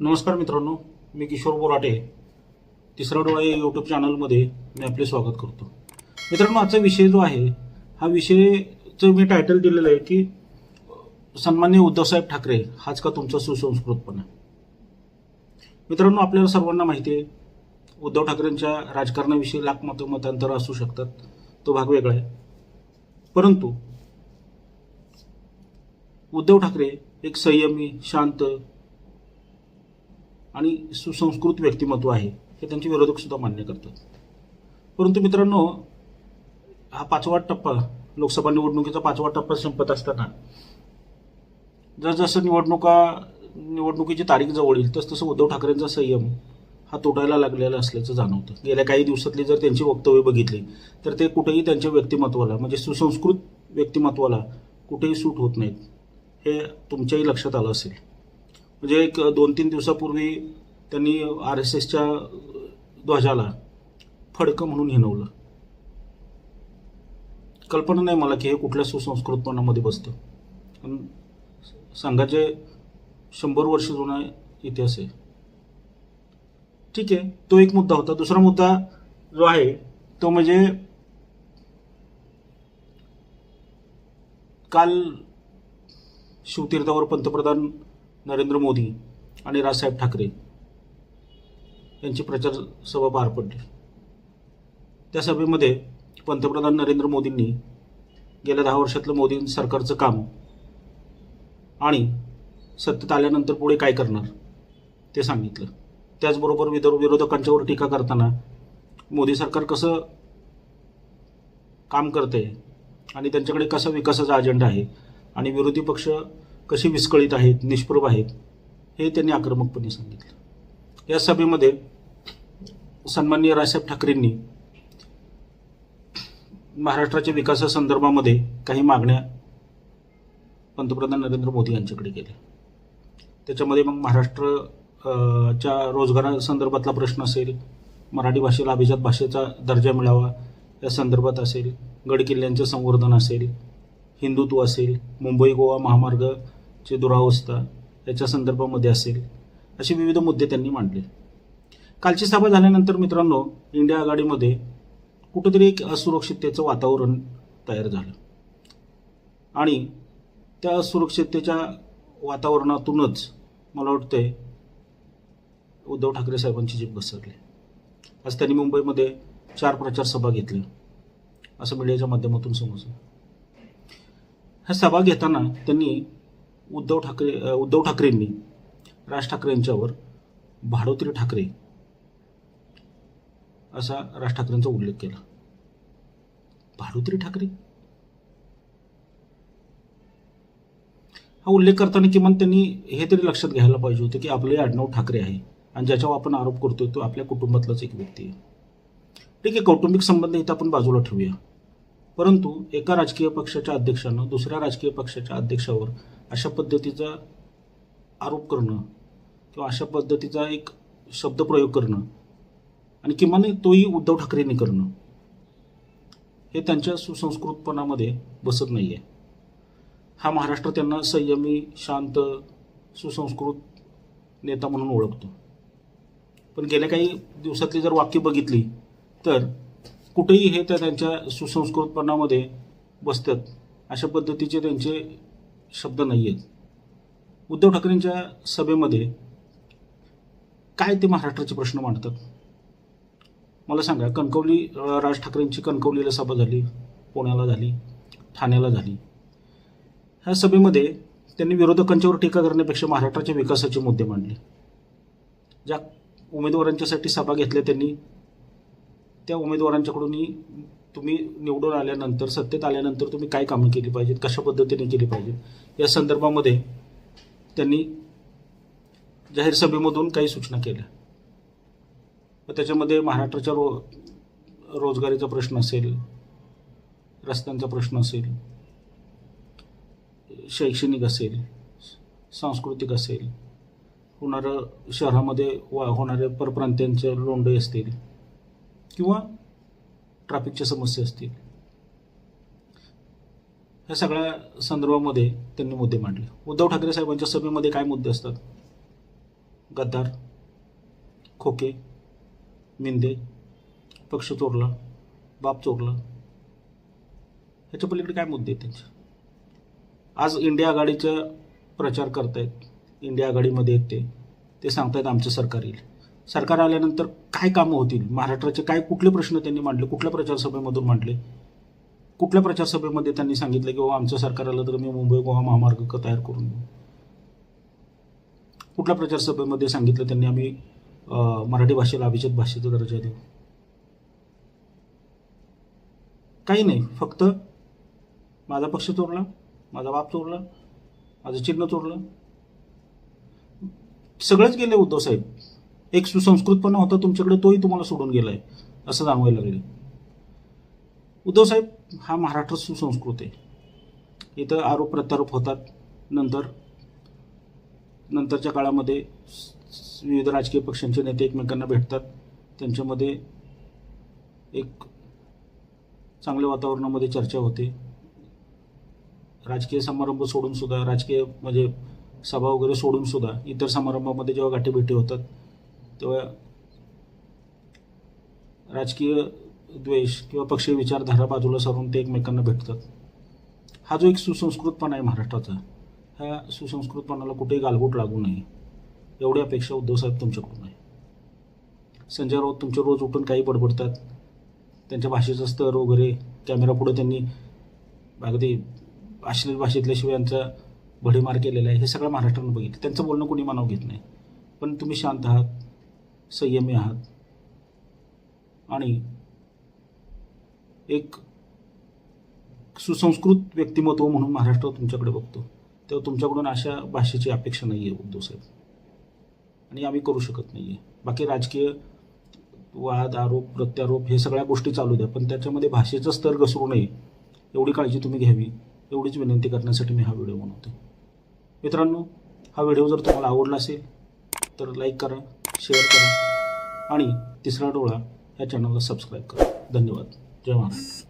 नमस्कार मित्रांनो मी किशोर बोराटे. तिसरा डोळा या यूट्यूब चॅनलमध्ये मी आपले स्वागत करतो. मित्रांनो आजचा विषय जो आहे हा विषयचं मी टायटल दिलेलं आहे की सन्मान्य उद्धवसाहेब ठाकरे हाच का तुमचा सुसंस्कृतपणा मित्रांनो आपल्याला सर्वांना माहिती आहे उद्धव ठाकरेंच्या राजकारणाविषयी लाख मत मतांतर असू शकतात तो भाग वेगळा आहे. परंतु उद्धव ठाकरे एक संयमी शांत आणि सुसंस्कृत व्यक्तिमत्व आहे हे त्यांचे विरोधक सुद्धा मान्य करतात. परंतु मित्रांनो हा पाचवा टप्पा लोकसभा निवडणुकीचा पाचवा टप्पा संपत असताना जसजसं निवडणुका निवडणुकीची तारीख जवळ येईल तस तसं उद्धव ठाकरेंचा संयम हा तोटायला लागलेला असल्याचं जाणवतं. गेल्या काही दिवसातली जर त्यांची वक्तव्य बघितली तर ते कुठेही त्यांच्या व्यक्तिमत्वाला म्हणजे सुसंस्कृत व्यक्तिमत्वाला कुठेही सूट होत नाहीत हे तुमच्याही लक्षात आलं असेल. म्हणजे एक दोन तीन दिवसापूर्वी त्यांनी आर एस एसच्या ध्वजाला फडकं म्हणून हिनवलं कल्पना नाही मला की हे कुठल्या सुसंस्कृतपणामध्ये बसतं. पण संघाचे शंभर वर्ष जुना इतिहास आहे. ठीक आहे तो एक मुद्दा होता. दुसरा मुद्दा जो आहे तो म्हणजे काल शिवतीर्थावर पंतप्रधान नरेंद्र मोदी आणि राजसाहेब ठाकरे यांची प्रचार सभा पार पडली. त्या सभेमध्ये पंतप्रधान नरेंद्र मोदींनी गेल्या दहा वर्षातलं मोदी सरकारचं काम आणि सत्तेत आल्यानंतर पुढे काय करणार ते सांगितलं. त्याचबरोबर विदर्भ विरोधकांच्यावर टीका करताना मोदी सरकार कसं काम करते आणि त्यांच्याकडे कसा विकासाचा अजेंडा आहे आणि विरोधी पक्ष कसे विस्कळीत आहेत निष्प्रभ आहेत हे त्यांनी आक्रमकपणे सांगितलं. या सभेमध्ये सन्माननीय राजसाहेब ठाकरेंनी महाराष्ट्राच्या विकासासंदर्भामध्ये काही मागण्या पंतप्रधान नरेंद्र मोदी यांच्याकडे केल्या. त्याच्यामध्ये मग महाराष्ट्र च्या रोजगारासंदर्भातला प्रश्न असेल मराठी भाषेला अभिजात भाषेचा दर्जा मिळावा या संदर्भात असेल गडकिल्ल्यांचं संवर्धन असेल हिंदुत्व असेल मुंबई गोवा महामार्ग ची दुरावस्था याच्या संदर्भामध्ये असेल असे विविध मुद्दे त्यांनी मांडले. कालची सभा झाल्यानंतर मित्रांनो इंडिया आघाडीमध्ये कुठंतरी एक असुरक्षिततेचं वातावरण तयार झालं. आणि त्या असुरक्षिततेच्या वातावरणातूनच मला वाटतंय उद्धव ठाकरे साहेबांची जीप घसरली. आज त्यांनी मुंबईमध्ये चार प्रचार सभा घेतल्या असं मीडियाच्या माध्यमातून समजलं. ह्या सभा घेताना त्यांनी उद्धव ठाकरे उद्धव ठाकरेंनी राज ठाकरे यांच्यावर भाडोत्री ठाकरे असा राज ठाकरेंचा उल्लेख केला. भाडोत्री ठाकरे? हा उल्लेख करताना किमान त्यांनी हे तरी लक्षात घ्यायला पाहिजे होतं की आपले आडनाव ठाकरे आहे आणि ज्याच्यावर आपण आरोप करतोय तो आपल्या कुटुंबातलाच एक व्यक्ती आहे. ठीक आहे कौटुंबिक संबंध इथं आपण बाजूला ठेवूया. परंतु एका राजकीय पक्षाच्या अध्यक्षानं दुसऱ्या राजकीय पक्षाच्या अध्यक्षावर अशा पद्धतीचा आरोप करणं किंवा अशा पद्धतीचा एक शब्दप्रयोग करणं आणि किमान तोही उद्धव ठाकरेंनी करणं हे त्यांच्या सुसंस्कृतपणामध्ये बसत नाही आहे हा महाराष्ट्र त्यांना संयमी शांत सुसंस्कृत नेता म्हणून ओळखतो. पण गेल्या काही दिवसातली जर वाक्य बघितली तर कुठेही हे त्या त्यांच्या सुसंस्कृतपणामध्ये बसतात अशा पद्धतीचे त्यांचे शब्द नाही आहेत उद्धव ठाकरेंच्या सभेमध्ये काय ते महाराष्ट्राचे प्रश्न मांडतात? मला सांगा कणकवली राज ठाकरेंची कणकवलीला सभा झाली पुण्याला झाली ठाण्याला झाली. ह्या सभेमध्ये त्यांनी विरोधकांच्यावर टीका करण्यापेक्षा महाराष्ट्राच्या विकासाचे मुद्दे मांडले. ज्या उमेदवारांच्यासाठी सभा घेतल्या त्यांनी त्या उमेदवारांच्याकडूनही तुम्ही निवडून आल्यानंतर सत्तेत आल्यानंतर तुम्ही काय कामं केली पाहिजेत? कशा पद्धतीने केली पाहिजेत? या संदर्भामध्ये त्यांनी जाहीर सभेमधून काही सूचना केल्या. व त्याच्यामध्ये महाराष्ट्राच्या रो रोजगारीचा प्रश्न असेल रस्त्यांचा प्रश्न असेल शैक्षणिक असेल सांस्कृतिक असेल होणारं शहरामध्ये वा होणारे परप्रांतीयांचे लोंढे असतील किंवा ट्रॅफिकच्या समस्या असतील. ह्या सगळ्या संदर्भामध्ये त्यांनी मुद्दे मांडले. उद्धव ठाकरे साहेबांच्या सभेमध्ये काय मुद्दे असतात? गद्दार खोके मिंदे पक्ष चोरला बाप चोरला. ह्याच्या पलीकडे काय मुद्दे आहेत त्यांचे? आज इंडिया आघाडीचा प्रचार करतायत. इंडिया आघाडीमध्ये आहेत ते. ते सांगतायत आमचं सरकार येईल. सरकार आल्यानंतर काय कामं होतील? महाराष्ट्राचे काय कुठले प्रश्न त्यांनी मांडले? कुठल्या प्रचारसभेमधून मांडले? कुठल्या प्रचारसभेमध्ये त्यांनी सांगितलं की बाबा आमचं सरकार आलं तर मी मुंबई गोवा महामार्ग तयार करून देऊ. कुठल्या प्रचारसभेमध्ये सांगितलं त्यांनी आम्ही मराठी भाषेला अभिजात भाषेचा दर्जा देऊ. काही नाही. फक्त माझा पक्ष चोरला माझा बाप चोरला माझं चिन्ह चोरलं. सगळंच गेले उद्धव साहेब. एक सुसंस्कृतपणा होता तुमच्याकडे तोही तुम्हाला सोडून गेला आहे असं जाणवायला लागले. उद्धव साहेब हा महाराष्ट्र सुसंस्कृत आहे. इथं आरोप प्रत्यारोप होतात. नंतर नंतरच्या काळामध्ये विविध राजकीय पक्षांचे नेते एकमेकांना भेटतात. त्यांच्यामध्ये एक चांगल्या वातावरणामध्ये चर्चा होते. राजकीय समारंभ सोडून सुद्धा राजकीय म्हणजे सभा वगैरे सोडून सुद्धा इतर समारंभामध्ये जेव्हा गाठीभेटी होतात तेव्हा राजकीय द्वेष किंवा पक्षीय विचारधारा बाजूला सारून ते एकमेकांना भेटतात. हा जो एक सुसंस्कृतपणा आहे महाराष्ट्राचा ह्या सुसंस्कृतपणाला कुठेही गालबोट लागू नये. एवढी अपेक्षा उद्धवसाहेब तुमच्याकडून आहे. संजय राऊत तुमचे रोज उठून काही बडबडतात. त्यांच्या भाषेचा स्तर वगैरे कॅमेरापुढे त्यांनी अगदी अश्लील भाषेतल्या शिवायांचा भडीमार केलेला आहे हे सगळं महाराष्ट्रानं बघितलं. त्यांचं बोलणं कोणी मानव घेत नाही. पण तुम्ही शांत आहात. संयमी आहात. आणि एक सुसंस्कृत व्यक्तिमत्व म्हणून महाराष्ट्र तुमच्याकडे बघतो तेव्हा तुमच्याकडून अशा भाषेची अपेक्षा नाही आहे उद्धव साहेब. आणि आम्ही करू शकत नाही आहे बाकी राजकीय वाद आरोप प्रत्यारोप हे सगळ्या गोष्टी चालू द्या पण त्याच्यामध्ये भाषेचं स्तर घसरू नये एवढी काळजी तुम्ही घ्यावी एवढीच विनंती करण्यासाठी मी हा व्हिडिओ बनवतो मित्रांनो हा व्हिडिओ जर तुम्हाला आवडला असेल तर लाईक करा शेअर करा. आणि तिसरा डोळा या चॅनलला सबस्क्राईब करा. धन्यवाद. जय महाराष्ट्र.